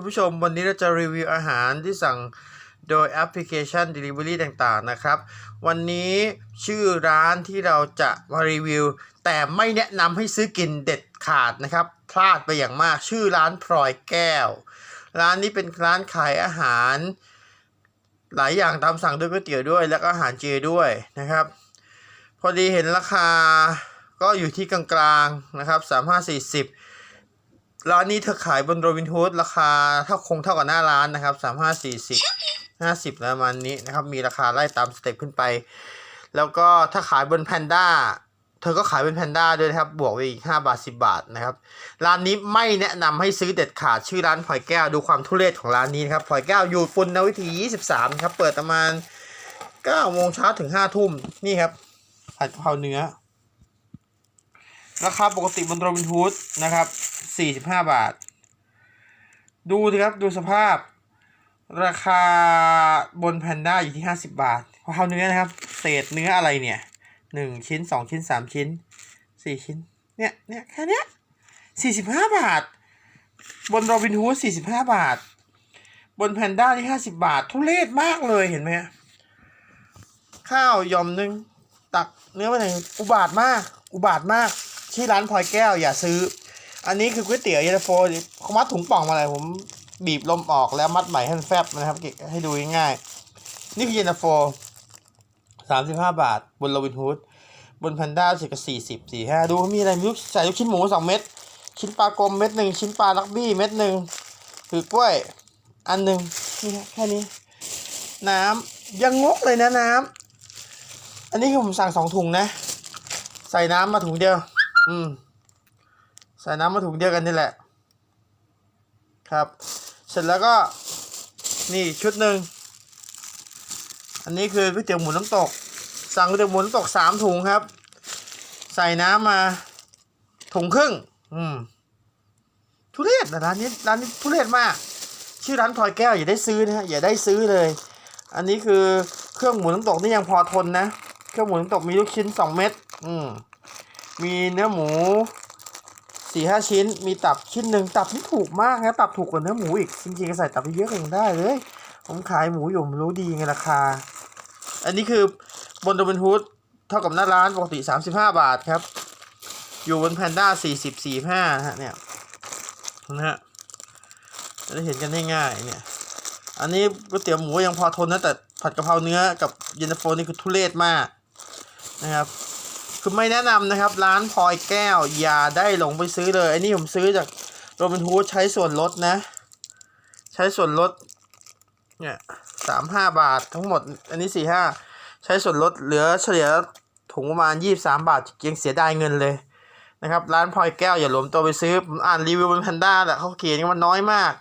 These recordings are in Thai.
คุณผู้ชมวันนี้เราจะรีวิวอาหารที่สั่งโดยแอปพลิเคชัน Delivery ต่างๆนะครับ วันนี้ชื่อร้านที่เราจะมารีวิว แต่ไม่แนะนำให้ซื้อกินเด็ดขาดนะครับ พลาดไปอย่างมากชื่อร้านพลอยแก้ว ร้านนี้เป็นร้านขายอาหาร หลายอย่างตามสั่งด้วยก๋วยเตี๋ยวด้วย แล้วก็อาหารเจด้วยนะครับ พอดีเห็นราคาก็อยู่ที่กลางๆนะครับสามห้าสี่สิบ ร้านนี้เธอขายบนโรบินฮูดราคาเท่าคงเท่ากับหน้าร้านนะครับสามห้าสี่สิบห้าสิบประมาณนี้นะครับ มีราคาไล่ตามสเต็ปขึ้นไป แล้วก็ถ้าขายบนแพนด้าเธอก็ขายเป็นแพนด้าด้วยนะครับ บวกไปอีกห้าบาทสิบาทนะครับ ร้านนี้ไม่แนะนำให้ซื้อเด็ดขาดชื่อร้านพลอยแก้วดูความทุเรศของร้านนี้นะครับพลอยแก้วอยู่ปุณณวิถี23 ครับ เปิดประมาณ9โมงเช้าถึง 5 ทุ่มนี่ครับผัดกะเพราเนื้อ ราคาปกติบนโรบินฮูดนะครับ45บาท ดูสิครับดูสภาพ ราคาบนแพนด้าอยู่ที่50บาทเพราเนื้อนะครับ เศษเนื้ออะไรเนี่ย1ชิ้น2ชิ้น3ชิ้น4ชิ้น เนี่ยเนี่ยแค่เนี้ย45บาท บนโรบินฮูด45บาท บนแพนด้าที่50บาท ทุเรศมากเลยเห็นไหมข้าวยอมหนึง ตักเนื้อมาหนอุบาทมาก อุบาทมาก ที่ร้านพลอยแก้วอย่าซื้อ อันนี้คือก๋วยเตี๋ยวเย็นาโฟเขามัดถุงป่องมาเลยผมบีบลมออกแล้วมัดใหม่ให้มันแฟบนะครับให้ดูง่ายๆนี่คือเย็นาโฟสามสิบห้าบาท บนโรบินฮูดบนแพนด้าสิบกับสี่สิบสี่ห้าดูเขามีอะไรมีลูกใส่ลูกชิ้นหมูสองเม็ดชิ้นปลากลมเม็ดหนึ่งชิ้นปลาลักบี้เม็ดหนึ่งคือกล้วยอันหนึ่งนี่แค่นี้ น้ำยังงกเลยนะน้ำอันนี้คือผมสั่งสองถุงนะ ใส่น้ำมาถุงเดียว อืมใส่น้ำมาถุงเดียวกันนี่แหละ ครับ เสร็จแล้วก็ นี่ชุดหนึ่ง อันนี้คือก๋วยเตี๋ยวหมูน้ำตก สั่งก๋วยเตี๋ยวหมูน้ำตกสามถุงครับ ใส่น้ำมาถุงครึ่ง อืมทุเรศนะร้านนี้ร้านนี้ทุเรศมาก ชื่อร้านพลอยแก้วอย่าได้ซื้อนะฮะอย่าได้ซื้อเลย อันนี้คือเครื่องหมูน้ำตกนี่ยังพอทนนะ เครื่องหมูน้ำตกมีลูกชิ้นสองเม็ด อืม มีเนื้อหมูสี่ห้าชิ้น มีตับชิ้นหนึ่งตับนี่ถูกมากนะตับถูกกว่าเนื้อหมูอีกจริงๆก็ใส่ตับไปเยอะกว่ายังได้เลย ผมขายหมูอยู่ผมรู้ดีไงราคา อันนี้คือบนโดเบนฮูดเท่ากับหน้าร้านปกติสามสิบห้าบาทครับ อยู่บนแพนด้าสี่สิบสี่ห้าฮะเนี่ยนะฮะจะได้เห็นกันง่ายๆเนี่ย อันนี้ก๋วยเตี๋ยวหมูยังพอทนนะแต่ผัดกะเพราเนื้อกับเย็นตาโฟนี่คือทุเรศมากนะครับ คือไม่แนะนำนะครับ ร้านพลอยแก้ว อย่าได้หลงไปซื้อเลย อันนี้ผมซื้อจากโรบินฮูดใช้ส่วนลดนะ ใช้ส่วนลดเนี่ยสามห้าบาททั้งหมด อันนี้สี่ห้าใช้ส่วนลดเหลือเฉลี่ยถุงประมาณยี่สามบาทยังเสียดายเงินเลยนะครับ ร้านพลอยแก้วอย่าหลวมตัวไปซื้อผมอ่านรีวิวบนแพนด้าแหละเขาเขียนกันว่าน้อยมาก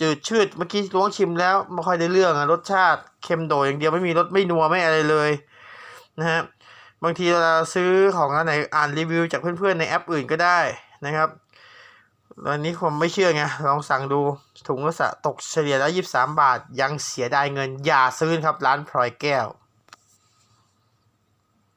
จืดชืดเมื่อกี้ล้วงชิมแล้วไม่ค่อยได้เรื่องอะรสชาติเค็มโดดอย่างเดียวไม่มีรสไม่นัวไม่อะไรเลยนะฮะ บางทีเราซื้อของอันไหนอ่านรีวิวจากเพื่อนๆในแอปอื่นก็ได้นะครับอันนี้ผมไม่เชื่อไงลองสั่งดูถุงละสะตกเฉลี่ยแล้ว 23 บาท ยังเสียดายเงินอย่าซื้อครับร้านพลอยแก้ว